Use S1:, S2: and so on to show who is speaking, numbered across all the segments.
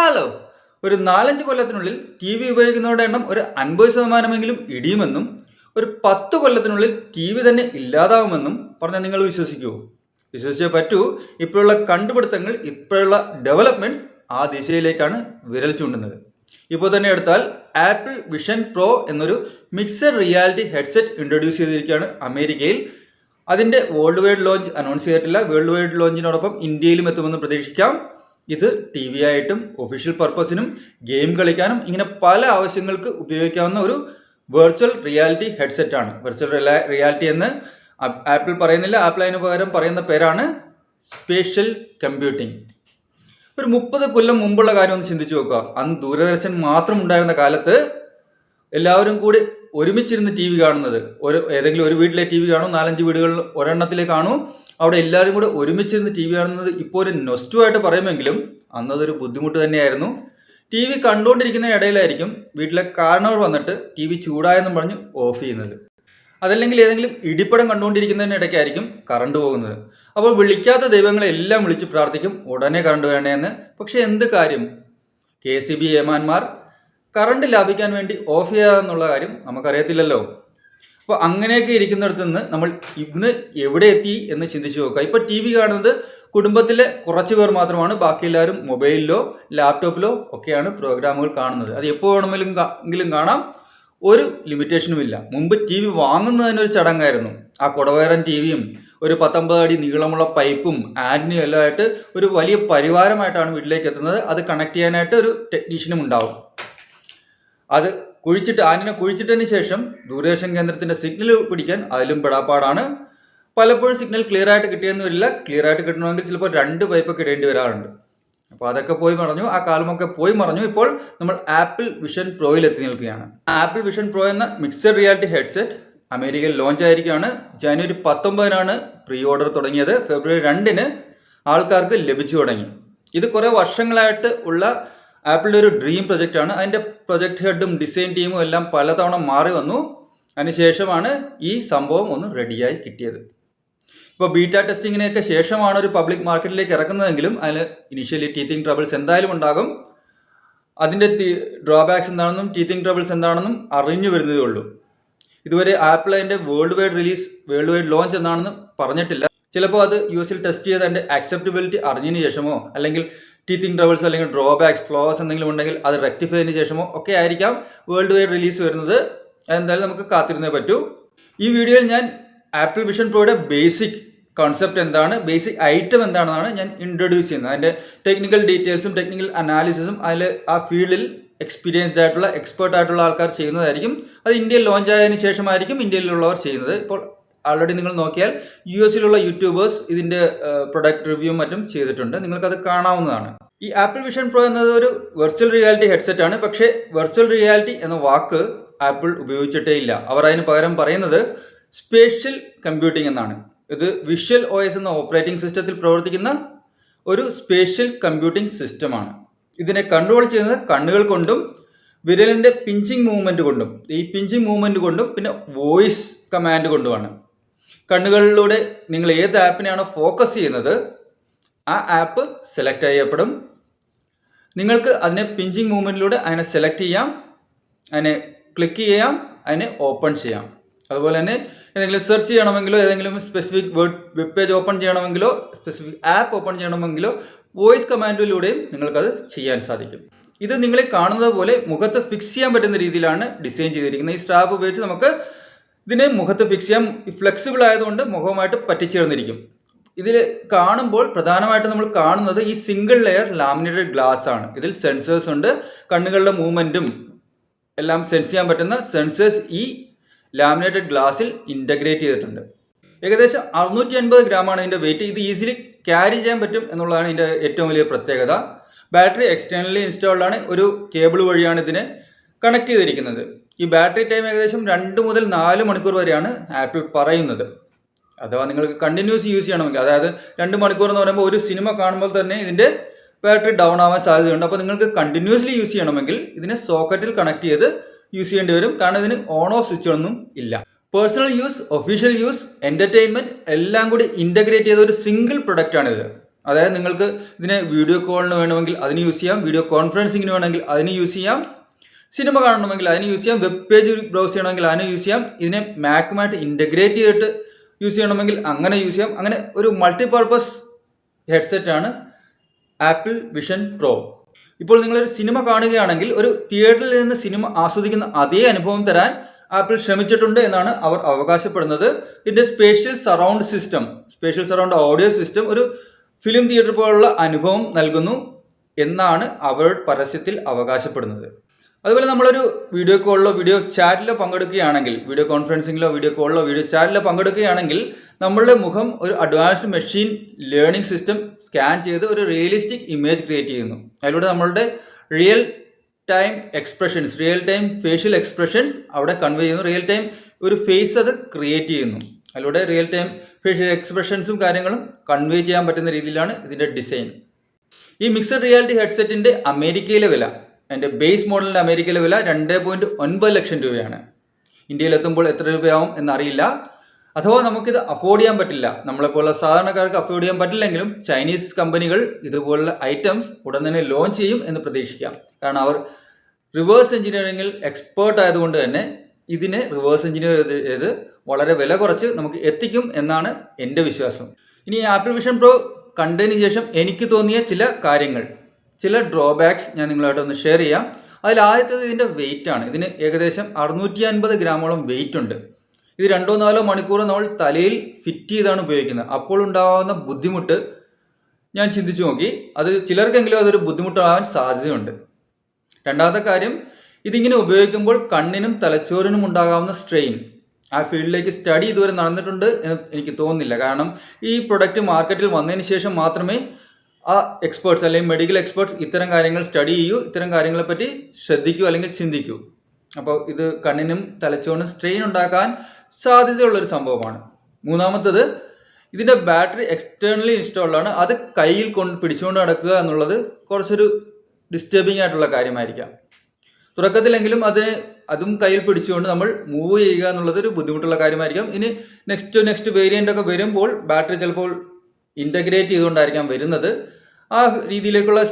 S1: Hello ഒരു നാലഞ്ച് കൊല്ലത്തിനുള്ളിൽ T V ഉപയോഗിക്കുന്നവരുടെ എണ്ണം ഒരു അൻപത് ശതമാനമെങ്കിലും ഇടിയുമെന്നും ഒരു പത്ത് കൊല്ലത്തിനുള്ളിൽ ടി വി തന്നെ ഇല്ലാതാവുമെന്നും പറഞ്ഞാൽ നിങ്ങൾ വിശ്വസിക്കുമോ വിശ്വസിച്ചേ പറ്റൂ. ഇപ്പോഴുള്ള കണ്ടുപിടുത്തങ്ങൾ ഇപ്പോഴുള്ള ഡെവലപ്മെന്റ്സ് ആ ദിശയിലേക്കാണ് വിരൽ ചൂണ്ടുന്നത്. ഇപ്പോൾ തന്നെ എടുത്താൽ ആപ്പിൾ വിഷൻ പ്രോ എന്നൊരു മിക്സഡ് റിയാലിറ്റി ഹെഡ്സെറ്റ് ഇൻട്രൊഡ്യൂസ് ചെയ്തിരിക്കുകയാണ് അമേരിക്കയിൽ. അതിന്റെ വേൾഡ് വൈഡ് ലോഞ്ച് അനൗൺസ് ചെയ്തിട്ടില്ല. വേൾഡ് വൈഡ് ലോഞ്ചിനോടൊപ്പം ഇന്ത്യയിലും എത്തുമെന്ന് പ്രതീക്ഷിക്കാം. ഇത് ടി വി ആയിട്ടും ഒഫീഷ്യൽ പർപ്പസിനും ഗെയിം കളിക്കാനും ഇങ്ങനെ പല ആവശ്യങ്ങൾക്ക് ഉപയോഗിക്കാവുന്ന ഒരു വെർച്വൽ റിയാലിറ്റി ഹെഡ്സെറ്റ് ആണ്. വെർച്വൽ റിയാലിറ്റി എന്ന് ആപ്പിൾ പറയുന്നില്ല. ആപ്പിൾ അതിന് പകരം പറയുന്ന പേരാണ് സ്പേഷ്യൽ കമ്പ്യൂട്ടിംഗ് ഒരു മുപ്പത് കൊല്ലം മുമ്പുള്ള കാര്യം ഒന്ന് ചിന്തിച്ചു നോക്കുക. അന്ന് ദൂരദർശൻ മാത്രം ഉണ്ടായിരുന്ന കാലത്ത് എല്ലാവരും കൂടി ഒരുമിച്ചിരുന്ന് ടി വി കാണുന്നത്. ഒരു ഏതെങ്കിലും ഒരു വീട്ടിലെ ടി വി കാണും നാലഞ്ച് വീടുകളിൽ ഒരെണ്ണത്തിലേ കാണൂ. അവിടെ എല്ലാവരും കൂടെ ഒരുമിച്ചിരുന്ന് ടി വി കാണുന്നത് ഇപ്പോൾ ഒരു നൊസ്റ്റു ആയിട്ട് പറയുമെങ്കിലും അന്നതൊരു ബുദ്ധിമുട്ട് തന്നെയായിരുന്നു. ടി വി കണ്ടുകൊണ്ടിരിക്കുന്ന ഇടയിലായിരിക്കും വീട്ടിലെ കാരണവർ വന്നിട്ട് ടി വി ചൂടായെന്നും പറഞ്ഞ് ഓഫ് ചെയ്യുന്നത്. അതല്ലെങ്കിൽ ഏതെങ്കിലും ഇടിപ്പടം കണ്ടുകൊണ്ടിരിക്കുന്നതിന് ഇടയ്ക്കായിരിക്കും കറണ്ട് പോകുന്നത്. അപ്പോൾ വിളിക്കാത്ത ദൈവങ്ങളെ എല്ലാം വിളിച്ച് പ്രാർത്ഥിക്കും ഉടനെ കറണ്ട് വേണേന്ന് പക്ഷേ എന്ത് കാര്യം? കെ സി ബി ഏമാന്മാർ കറണ്ട് ലാഭിക്കാൻ വേണ്ടി ഓഫ് ചെയ്യാന്നുള്ള കാര്യം നമുക്കറിയത്തില്ലല്ലോ. അപ്പോൾ അങ്ങനെയൊക്കെ ഇരിക്കുന്നിടത്ത് നിന്ന് നമ്മൾ ഇന്ന് എവിടെ എത്തി എന്ന് ചിന്തിച്ചു നോക്കുക. ഇപ്പോൾ ടി വി കാണുന്നത് കുടുംബത്തിലെ കുറച്ച് പേർ മാത്രമാണ് ബാക്കി എല്ലാവരും മൊബൈലിലോ ലാപ്ടോപ്പിലോ ഒക്കെയാണ് പ്രോഗ്രാമുകൾ കാണുന്നത്. അത് എപ്പോൾ വേണമെങ്കിലും എങ്കിലും കാണാം. ഒരു ലിമിറ്റേഷനും ഇല്ല മുമ്പ് ടി വി വാങ്ങുന്നതിന് ഒരു ചടങ്ങായിരുന്നു. ആ കുടവയറൻ ടി വിയും ഒരു പത്തൊമ്പത് അടി നീളമുള്ള പൈപ്പും ആന്റിനും എല്ലാം ആയിട്ട് ഒരു വലിയ പരിവാരമായിട്ടാണ് വീട്ടിലേക്ക് എത്തുന്നത്. അത് കണക്ട് ചെയ്യാനായിട്ട് ഒരു ടെക്നീഷ്യനും ഉണ്ടാവും. അത് കുഴിച്ചിട്ട് ആനിനെ കുഴിച്ചിട്ടതിന് ശേഷം ദൂരദർശൻ കേന്ദ്രത്തിന്റെ സിഗ്നൽ പിടിക്കാൻ അതിലും പെടാപ്പാടാണ്. പലപ്പോഴും സിഗ്നൽ ക്ലിയർ ആയിട്ട് കിട്ടിയെന്ന് വരില്ല ക്ലിയർ ആയിട്ട് കിട്ടണമെങ്കിൽ ചിലപ്പോൾ രണ്ട് പൈപ്പൊക്കെ ഇടേണ്ടി വരാറുണ്ട്. അപ്പോൾ അതൊക്കെ പോയി മറഞ്ഞു. ആ കാലമൊക്കെ പോയി മറഞ്ഞു. ഇപ്പോൾ നമ്മൾ ആപ്പിൾ വിഷൻ പ്രോയിൽ എത്തി നിൽക്കുകയാണ്. ആപ്പിൾ വിഷൻ പ്രോ എന്ന മിക്സഡ് റിയാലിറ്റി ഹെഡ്സെറ്റ് അമേരിക്കയിൽ ലോഞ്ച് ആയിരിക്കുകയാണ്. ജനുവരി പത്തൊമ്പതിനാണ് പ്രീ ഓർഡർ തുടങ്ങിയത്. ഫെബ്രുവരി രണ്ടിന് ആൾക്കാർക്ക് ലഭിച്ചു തുടങ്ങി. ഇത് കുറേ വർഷങ്ങളായിട്ട് ഉള്ള ആപ്പിളിന്റെ ഒരു ഡ്രീം പ്രൊജക്റ്റാണ് അതിന്റെ പ്രൊജക്ട് ഹെഡും ഡിസൈൻ ടീമും എല്ലാം പലതവണ മാറി വന്നു. അതിനുശേഷമാണ് ഈ സംഭവം ഒന്ന് റെഡിയായി കിട്ടിയത്. ഇപ്പോൾ ബീറ്റ ടെസ്റ്റിങ്ങിനെയൊക്കെ ശേഷമാണ് ഒരു പബ്ലിക് മാർക്കറ്റിലേക്ക് ഇറക്കുന്നതെങ്കിലും അതിൽ ഇനിഷ്യലി ടീത്തിങ് ട്രബിൾസ് എന്തായാലും ഉണ്ടാകും. അതിന്റെ ഡ്രോബാക്സ് എന്താണെന്നും ടീത്തിങ് ട്രബിൾസ് എന്താണെന്നും അറിഞ്ഞു വരുന്നതേ ഉള്ളൂ. ഇതുവരെ ആപ്പിൾ അതിന്റെ world wide release world wide launch എന്നാണെന്ന് പറഞ്ഞിട്ടില്ല. ചിലപ്പോൾ അത് യു എസിൽ ടെസ്റ്റ് ചെയ്ത് അതിന്റെ അക്സെപ്റ്റബിലിറ്റി അറിഞ്ഞതിന് ശേഷമോ അല്ലെങ്കിൽ ടീത്തിങ് ട്രബിൾസ് അല്ലെങ്കിൽ ഡ്രോബാക്സ് ഫ്ലോസ് എന്തെങ്കിലും ഉണ്ടെങ്കിൽ അത് റെക്ടിഫൈന് ശേഷമോ ഒക്കെ ആയിരിക്കാം വേൾഡ് വൈഡ് റിലീസ് വരുന്നത്. എന്തായാലും നമുക്ക് കാത്തിരുന്നേ പറ്റൂ. ഈ വീഡിയോയിൽ ഞാൻ ആപ്പിൾ വിഷൻ പ്രോയുടെ ബേസിക് കോൺസെപ്റ്റ് എന്താണ് ബേസിക് ഐറ്റം എന്താണെന്നാണ് ഞാൻ ഇൻട്രൊഡ്യൂസ് ചെയ്യുന്നത്. അതിന്റെ ടെക്നിക്കൽ ഡീറ്റെയിൽസും ടെക്നിക്കൽ അനാലിസിസും അതിൽ ആ ഫീൽഡിൽ എക്സ്പീരിയൻസ്ഡ് ആയിട്ടുള്ള എക്സ്പേർട്ട് ആയിട്ടുള്ള ആൾക്കാർ ചെയ്യുന്നതായിരിക്കും. അത് ഇന്ത്യയിൽ ലോഞ്ച് ആയതിനു ശേഷമായിരിക്കും ഇന്ത്യയിലുള്ളവർ ചെയ്യുന്നത്. ഇപ്പോൾ ആൾറെഡി നിങ്ങൾ നോക്കിയാൽ യു എസിലുള്ള യൂട്യൂബേഴ്സ് ഇതിന്റെ പ്രൊഡക്റ്റ് റിവ്യൂ മറ്റും ചെയ്തിട്ടുണ്ട്. നിങ്ങൾക്കത് കാണാവുന്നതാണ്. ഈ ആപ്പിൾ വിഷൻ പ്രോ എന്നത് ഒരു വെർച്വൽ റിയാലിറ്റി ഹെഡ്സെറ്റ് ആണ്. പക്ഷേ വെർച്വൽ റിയാലിറ്റി എന്ന വാക്ക് ആപ്പിൾ ഉപയോഗിച്ചിട്ടേ ഇല്ല. അവർ അതിന് പകരം പറയുന്നത് സ്പേഷ്യൽ കമ്പ്യൂട്ടിംഗ് എന്നാണ്. ഇത് വിഷ്വൽ ഒ എസ് എന്ന ഓപ്പറേറ്റിംഗ് സിസ്റ്റത്തിൽ പ്രവർത്തിക്കുന്ന ഒരു സ്പേഷ്യൽ കമ്പ്യൂട്ടിംഗ് സിസ്റ്റമാണ് ഇതിനെ കൺട്രോൾ ചെയ്യുന്നത് കണ്ണുകൾ കൊണ്ടും വിരലിന്റെ പിഞ്ചിങ് മൂവ്മെന്റ് കൊണ്ടും. ഈ പിഞ്ചിങ് മൂവ്മെന്റ് കൊണ്ടും പിന്നെ വോയിസ് കമാൻഡ് കൊണ്ടുമാണ്. കണ്ണുകളിലൂടെ നിങ്ങൾ ഏത് ആപ്പിനെയാണോ ഫോക്കസ് ചെയ്യുന്നത് ആ ആപ്പ് സെലക്ട് ചെയ്യപ്പെടും. നിങ്ങൾക്ക് അതിനെ പിഞ്ചിങ് മൂവ്മെന്റിലൂടെ അതിനെ സെലക്ട് ചെയ്യാം അതിനെ ക്ലിക്ക് ചെയ്യാം അതിനെ ഓപ്പൺ ചെയ്യാം. അതുപോലെ തന്നെ ഏതെങ്കിലും സെർച്ച് ചെയ്യണമെങ്കിലോ ഏതെങ്കിലും specific word web page open ചെയ്യണമെങ്കിലോ specific app open ചെയ്യണമെങ്കിലോ വോയിസ് കമാൻഡിലൂടെയും നിങ്ങൾക്കത് ചെയ്യാൻ സാധിക്കും. ഇത് നിങ്ങളെ കാണുന്നത് പോലെ മുഖത്ത് ഫിക്സ് ചെയ്യാൻ പറ്റുന്ന രീതിയിലാണ് ഡിസൈൻ ചെയ്തിരിക്കുന്നത്. ഈ സ്ട്രാപ്പ് ഉപയോഗിച്ച് നമുക്ക് ഇതിനെ മുഖത്ത് ഫിക്സ് ചെയ്യാം. ഫ്ലെക്സിബിൾ ആയതുകൊണ്ട് മുഖവുമായിട്ട് പറ്റിച്ചേർന്നിരിക്കും. ഇതിൽ കാണുമ്പോൾ പ്രധാനമായിട്ട് നമ്മൾ കാണുന്നത് ഈ സിംഗിൾ ലെയർ ലാമിനേറ്റഡ് ഗ്ലാസ് ആണ്. ഇതിൽ സെൻസേഴ്സ് ഉണ്ട്. കണ്ണുകളുടെ മൂവ്മെന്റും എല്ലാം സെൻസ് ചെയ്യാൻ പറ്റുന്ന സെൻസേഴ്സ് ഈ ലാമിനേറ്റഡ് ഗ്ലാസ്സിൽ ഇന്റഗ്രേറ്റ് ചെയ്തിട്ടുണ്ട്. ഏകദേശം അറുന്നൂറ്റി അൻപത് ഗ്രാമാണ് ഇതിന്റെ വെയിറ്റ് ഇത് ഈസിലി ക്യാരി ചെയ്യാൻ പറ്റും എന്നുള്ളതാണ് ഇതിന്റെ ഏറ്റവും വലിയ പ്രത്യേകത. ബാറ്ററി എക്സ്റ്റേണലി ഇൻസ്റ്റാൾഡ് ആണ്. ഒരു കേബിൾ വഴിയാണ് ഇതിനെ കണക്ട് ചെയ്തിരിക്കുന്നത്. ഈ ബാറ്ററി ടൈം ഏകദേശം രണ്ട് മുതൽ നാല് മണിക്കൂർ വരെയാണ് ആപ്പിൾ പറയുന്നത്. അഥവാ നിങ്ങൾക്ക് കണ്ടിന്യൂസ് യൂസ് ചെയ്യണമെങ്കിൽ അതായത് രണ്ട് മണിക്കൂർ എന്ന് പറയുമ്പോൾ ഒരു സിനിമ കാണുമ്പോൾ തന്നെ ഇതിന്റെ ബാറ്ററി ഡൗൺ ആവാൻ സാധ്യതയുണ്ട്. അപ്പോൾ നിങ്ങൾക്ക് കണ്ടിന്യൂസ്ലി യൂസ് ചെയ്യണമെങ്കിൽ ഇതിനെ സോക്കറ്റിൽ കണക്ട് ചെയ്ത് യൂസ് ചെയ്യേണ്ടി വരും. കാരണം ഇതിന് ഓൺ ഓഫ് സ്വിച്ച് ഒന്നും ഇല്ല. Personal use official use entertainment എല്ലാം കൂടി ഇന്റഗ്രേറ്റ് ചെയ്ത ഒരു സിംഗിൾ പ്രൊഡക്റ്റാണിത് അതായത് നിങ്ങൾക്ക് ഇതിനെ വീഡിയോ കോളിന് വേണമെങ്കിൽ അതിന് യൂസ് ചെയ്യാം വീഡിയോ കോൺഫറൻസിങ്ങിന് വേണമെങ്കിൽ അതിന് യൂസ് ചെയ്യാം. സിനിമ കാണണമെങ്കിൽ അതിന് യൂസ് ചെയ്യാം. വെബ് പേജ് ബ്രൗസ് ചെയ്യണമെങ്കിൽ അതിന് യൂസ് ചെയ്യാം. ഇതിനെ മാക്കുമായിട്ട് ഇന്റഗ്രേറ്റ് ചെയ്തിട്ട് യൂസ് ചെയ്യണമെങ്കിൽ അങ്ങനെ യൂസ് ചെയ്യാം. അങ്ങനെ ഒരു മൾട്ടിപർപ്പസ് ഹെഡ്സെറ്റ് ആണ് ആപ്പിൾ വിഷൻ പ്രോ. ഇപ്പോൾ നിങ്ങളൊരു സിനിമ കാണുകയാണെങ്കിൽ ഒരു തിയേറ്ററിൽ നിന്ന് സിനിമ ആസ്വദിക്കുന്ന അതേ അനുഭവം തരാൻ ആപ്പിൾ ശ്രമിച്ചിട്ടുണ്ട് എന്നാണ് അവർ അവകാശപ്പെടുന്നത്. ഇതിന്റെ spatial surround system spatial surround audio system ഒരു ഫിലിം തിയേറ്റർ പോലുള്ള അനുഭവം നൽകുന്നു എന്നാണ് അവർ പരസ്യത്തിൽ അവകാശപ്പെടുന്നത്. അതുപോലെ നമ്മളൊരു വീഡിയോ കോളിലോ വീഡിയോ ചാറ്റിലോ പങ്കെടുക്കുകയാണെങ്കിൽ വീഡിയോ കോൺഫറൻസിങ്ങിലോ വീഡിയോ കോളിലോ വീഡിയോ ചാറ്റിലോ പങ്കെടുക്കുകയാണെങ്കിൽ നമ്മളുടെ മുഖം ഒരു advanced machine learning system scan ചെയ്ത് ഒരു റിയലിസ്റ്റിക് ഇമേജ് ക്രിയേറ്റ് ചെയ്യുന്നു. അതിലൂടെ നമ്മളുടെ real time expressions real time facial expressions അവിടെ കൺവേ ചെയ്യുന്നു. റിയൽ ടൈം ഒരു ഫേസ് അത് ക്രിയേറ്റ് ചെയ്യുന്നു. അതിലൂടെ റിയൽ ടൈം ഫേഷ്യൽ എക്സ്പ്രഷൻസും കാര്യങ്ങളും കൺവേ ചെയ്യാൻ പറ്റുന്ന രീതിയിലാണ് ഇതിന്റെ ഡിസൈൻ ഈ മിക്സഡ് റിയാലിറ്റി ഹെഡ്സെറ്റിന്റെ അമേരിക്കയിലെ വില എന്റെ ബേസ് മോഡലിന്റെ അമേരിക്കയിലെ വില രണ്ട് പോയിന്റ് ഒൻപത് ലക്ഷം രൂപയാണ്. ഇന്ത്യയിൽ എത്തുമ്പോൾ എത്ര രൂപയാവും എന്നറിയില്ല. അഥവാ നമുക്കിത് അഫോർഡ് ചെയ്യാൻ പറ്റില്ല. നമ്മളെപ്പോലുള്ള സാധാരണക്കാർക്ക് അഫോർഡ് ചെയ്യാൻ പറ്റില്ലെങ്കിലും ചൈനീസ് കമ്പനികൾ ഇതുപോലുള്ള ഐറ്റംസ് ഉടൻ തന്നെ ലോഞ്ച് ചെയ്യും എന്ന് പ്രതീക്ഷിക്കാം. കാരണം അവർ റിവേഴ്സ് എഞ്ചിനീയറിംഗിൽ എക്സ്പേർട്ട് ആയതുകൊണ്ട് തന്നെ ഇതിനെ റിവേഴ്സ് എഞ്ചിനീയർ ചെയ്ത് വളരെ വില കുറച്ച് നമുക്ക് എത്തിക്കും എന്നാണ് എന്റെ വിശ്വാസം. ഇനി ആപ്പിൾ വിഷൻ പ്രോ കണ്ടതിന് ശേഷം എനിക്ക് തോന്നിയ ചില കാര്യങ്ങൾ. ചില ഡ്രോബാക്സ് ഞാൻ നിങ്ങളായിട്ട് ഒന്ന് ഷെയർ ചെയ്യാം. അതിൽ ആദ്യത്തേത് ഇതിന്റെ വെയിറ്റ് ആണ്. ഇതിന് ഏകദേശം അറുന്നൂറ്റി അൻപത് ഗ്രാമോളം വെയിറ്റ് ഉണ്ട്. ഇത് രണ്ടോ നാലോ മണിക്കൂർ നമ്മൾ തലയിൽ ഫിറ്റ് ചെയ്താണ് ഉപയോഗിക്കുന്നത്. അപ്പോൾ ഉണ്ടാകുന്ന ബുദ്ധിമുട്ട് ഞാൻ ചിന്തിച്ചു നോക്കി. അത് ചിലർക്കെങ്കിലും അതൊരു ബുദ്ധിമുട്ടാവാൻ സാധ്യതയുണ്ട്. രണ്ടാമത്തെ കാര്യം ഇതിങ്ങനെ ഉപയോഗിക്കുമ്പോൾ കണ്ണിനും തലച്ചോറിനും ഉണ്ടാകാവുന്ന സ്ട്രെയിൻ ആ ഫീൽഡിലേക്ക് സ്റ്റഡി ഇതുവരെ നടന്നിട്ടുണ്ട് എന്ന് എനിക്ക് തോന്നുന്നില്ല. കാരണം ഈ പ്രൊഡക്റ്റ് മാർക്കറ്റിൽ വന്നതിന് ശേഷം മാത്രമേ ആ എക്സ്പേർട്സ് അല്ലെങ്കിൽ മെഡിക്കൽ എക്സ്പേർട്സ് ഇത്തരം കാര്യങ്ങൾ സ്റ്റഡി ചെയ്യൂ ഇത്തരം കാര്യങ്ങളെപ്പറ്റി ശ്രദ്ധിക്കൂ അല്ലെങ്കിൽ ചിന്തിക്കൂ. അപ്പോൾ ഇത് കണ്ണിനും തലച്ചോറിനും സ്ട്രെയിൻ ഉണ്ടാക്കാൻ സാധ്യതയുള്ളൊരു സംഭവമാണ്. മൂന്നാമത്തത് ഇതിന്റെ ബാറ്ററി എക്സ്റ്റേണലി ഇൻസ്റ്റാൾഡ് ആണ്. അത് കയ്യിൽ കൊണ്ട് പിടിച്ചുകൊണ്ട് നടക്കുക എന്നുള്ളത് കുറച്ചൊരു ഡിസ്റ്റർബിംഗ് ആയിട്ടുള്ള കാര്യമായിരിക്കാം. തുടക്കത്തിലെങ്കിലും അതിന് അതും കയ്യിൽ പിടിച്ചുകൊണ്ട് നമ്മൾ മൂവ് ചെയ്യുക എന്നുള്ളത് ഒരു ബുദ്ധിമുട്ടുള്ള കാര്യമായിരിക്കാം. ഇനി നെക്സ്റ്റ് നെക്സ്റ്റ് വേരിയന്റ് ഒക്കെ വരുമ്പോൾ ബാറ്ററി ചിലപ്പോൾ ഇന്റഗ്രേറ്റ് ചെയ്തുകൊണ്ടായിരിക്കാം വരുന്നത്. ആ രീതിയിലേക്കുള്ള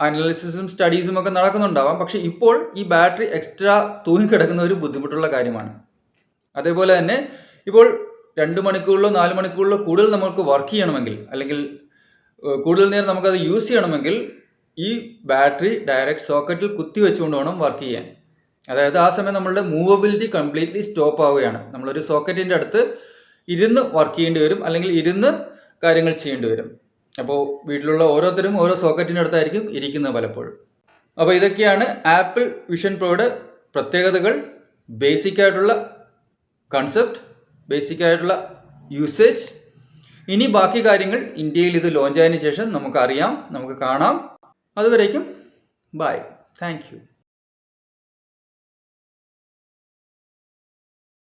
S1: അനാലിസിസും സ്റ്റഡീസും ഒക്കെ നടക്കുന്നുണ്ടാവാം. പക്ഷേ ഇപ്പോൾ ഈ ബാറ്ററി എക്സ്ട്രാ തൂങ്ങിക്കിടക്കുന്ന ഒരു ബുദ്ധിമുട്ടുള്ള കാര്യമാണ്. അതേപോലെ തന്നെ ഇപ്പോൾ രണ്ട് മണിക്കൂറിലോ നാല് മണിക്കൂറിലോ കൂടുതൽ നമുക്ക് വർക്ക് ചെയ്യണമെങ്കിൽ അല്ലെങ്കിൽ കൂടുതൽ നേരം നമുക്കത് യൂസ് ചെയ്യണമെങ്കിൽ ഈ ബാറ്ററി ഡയറക്റ്റ് സോക്കറ്റിൽ കുത്തി വെച്ചുകൊണ്ട് വേണം വർക്ക് ചെയ്യാൻ. അതായത് ആ സമയം നമ്മളുടെ മൂവബിലിറ്റി കംപ്ലീറ്റ്ലി സ്റ്റോപ്പ് ആവുകയാണ്. നമ്മളൊരു സോക്കറ്റിന്റെ അടുത്ത് ഇരുന്ന് വർക്ക് ചെയ്യേണ്ടി വരും. അല്ലെങ്കിൽ ഇരുന്ന് കാര്യങ്ങൾ ചെയ്യേണ്ടി വരും. അപ്പോൾ വീട്ടിലുള്ള ഓരോരുത്തരും ഓരോ സോക്കറ്റിന്റെ അടുത്തായിരിക്കും ഇരിക്കുന്നത് പലപ്പോഴും. അപ്പോൾ ഇതൊക്കെയാണ് ആപ്പിൾ വിഷൻ പ്രോയുടെ പ്രത്യേകതകൾ. ബേസിക് ആയിട്ടുള്ള കൺസെപ്റ്റ് ബേസിക് ആയിട്ടുള്ള യൂസേജ് ഇനി ബാക്കി കാര്യങ്ങൾ ഇന്ത്യയിൽ ഇത് ലോഞ്ച് ആയതിനു ശേഷം നമുക്കറിയാം നമുക്ക് കാണാം. അതുവരേക്കും ബൈ താങ്ക്